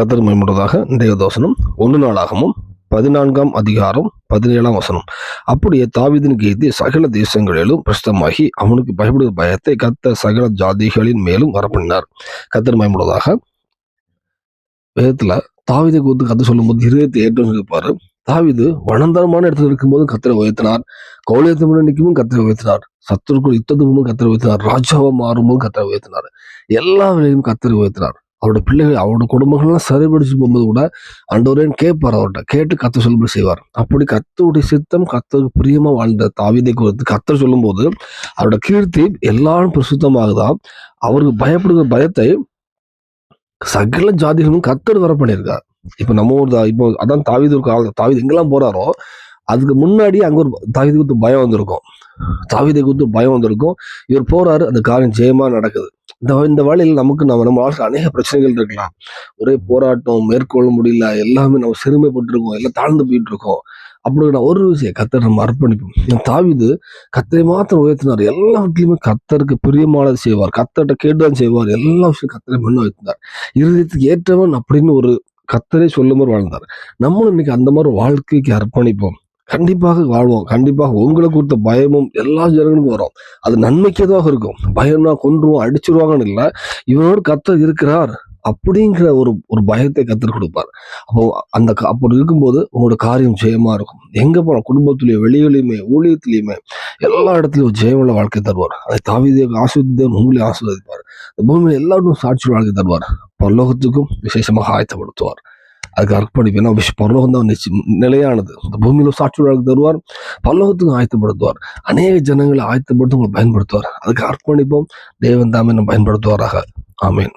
கத்தர் மேம்படுவதாக இன்றைய தோசனம். ஒன்று நாளாகவும் பதினான்காம் அதிகாரம் பதினேழாம் வசனம். அப்படியே தாவிதின் கீர்த்தி சகல தேசங்களிலும் பிரசித்தமாகி அவனுக்கு பயப்படுகிற பயத்தை கத்த சகல ஜாதிகளின் மேலும் வரப்பண்ணினார். கத்தர் மேம்படுவதாக வேதத்துல கூத்து குறித்து கத்து சொல்லும்போது இருபத்தி ஏற்றம் இருப்பாரு. தாவீது வனந்தரமான இடத்துல இருக்கும்போது கத்தரை உயர்த்தினார். கௌலியத்தை நிற்கும் கத்திரை உயர்த்தினார். சத்துருக்குள் யுத்தத்துக்கும் கத்திரை உயர்த்தினார். ராஜாவை மாறும்போது கத்திரை உயர்த்தினார். எல்லா வேலையும் கத்திரை உயர்த்தினார். அவரோட பிள்ளைகள் அவரோட குடும்பங்கள்லாம் சரிபடிச்சு போகும்போது கூட அண்டவரேன்னு கேட்பார் அவர்கிட்ட. கேட்டு கத்த சொல்லும்படி செய்வார். அப்படி கத்தருடைய சித்தம் கத்தருக்கு பிரியமாக வாழ்ந்த தாவிதை குறித்து கத்தர் சொல்லும்போது அவரோட கீர்த்தி எல்லாரும் பிரசுத்தமாகுதான் அவருக்கு பயப்படுகிற பயத்தை சகல ஜாதிகளும் கத்தர் வர பண்ணியிருக்கார். இப்ப நம்ம ஒரு இப்போ அதான் தாவிதூர் ஒரு கால தாவீது எங்கெல்லாம் போறாரோ அதுக்கு முன்னாடி அங்க ஒரு தாவிதை குறித்து பயம் வந்திருக்கும். தாவீதை குறித்து பயம் வந்திருக்கும். இவர் போறாரு அந்த காரியம் ஜெயமா நடக்குது. இந்த இந்த வழியில் நமக்கு நம்ம நம்ம வாழ்க்கை அநேக பிரச்சனைகள் இருக்கலாம். ஒரே போராட்டம் மேற்கொள்ள முடியல எல்லாமே நம்ம சிறுமைப்பட்டிருக்கோம் எல்லாம் தாழ்ந்து போயிட்டு இருக்கோம் அப்படிங்கிற ஒரு விஷயம் கத்தர் நம்ம அர்ப்பணிப்போம். என் தாவிது கத்தரை மாத்திரம் உயர்த்தினார். எல்லாவற்றிலுமே கத்தருக்கு பிரியமானது செய்வார். கத்தர்கிட்ட கேட்டுதான் செய்வார். எல்லா விஷயம் கத்தரை மண்ணு வைத்தினார் இருதயத்துக்கு ஏற்றவன் அப்படின்னு ஒரு கத்தரை சொல்லும் மாதிரி வாழ்ந்தார். நம்மளும் இன்னைக்கு அந்த மாதிரி வாழ்க்கைக்கு அர்ப்பணிப்போம். கண்டிப்பாக வாழ்வோம். கண்டிப்பாக உங்களை குறித்த பயமும் எல்லா ஜனங்களுக்கும் வரும். அது நன்மைக்கு எதுவாக இருக்கும். பயம்னா கொன்றுவோம் அடிச்சிருவாங்கன்னு இல்லை. இவனோடு கத்தர் இருக்கிறார் அப்படிங்கிற ஒரு ஒரு பயத்தை கற்றுக் கொடுப்பார். அப்போ அந்த அப்படி இருக்கும்போது உங்களோட காரியம் ஜெயமா இருக்கும். எங்க போனோம் குடும்பத்திலயும் வெளியிலையுமே ஊழியத்திலையுமே எல்லா இடத்துலையும் ஜெயமுள்ள வாழ்க்கை தருவார். அதை தாவிதே ஆசிரியர் உங்களையும் ஆசீர்வதிப்பார். இந்த பூமியில் எல்லாருக்கும் சாட்சி வாழ்க்கை தருவார். பரலோகத்துக்கும் விசேஷமாக ஆயத்தப்படுத்துவார். அதுக்கு அர்ப்பணிப்பு. ஏன்னா விஷ் பரலோகம் தான் நிலையானது. இந்த பூமியில் சாட்சி தருவார். பரலோகத்துக்கும் ஆயத்தப்படுத்துவார். அநேக ஜனங்களை ஆயத்தப்படுத்தி உங்களை பயன்படுத்துவார். அதுக்கு அர்ப்பணிப்போம். தேவன் தாமே நம்ம பயன்படுத்துவாராக. ஆமீன்.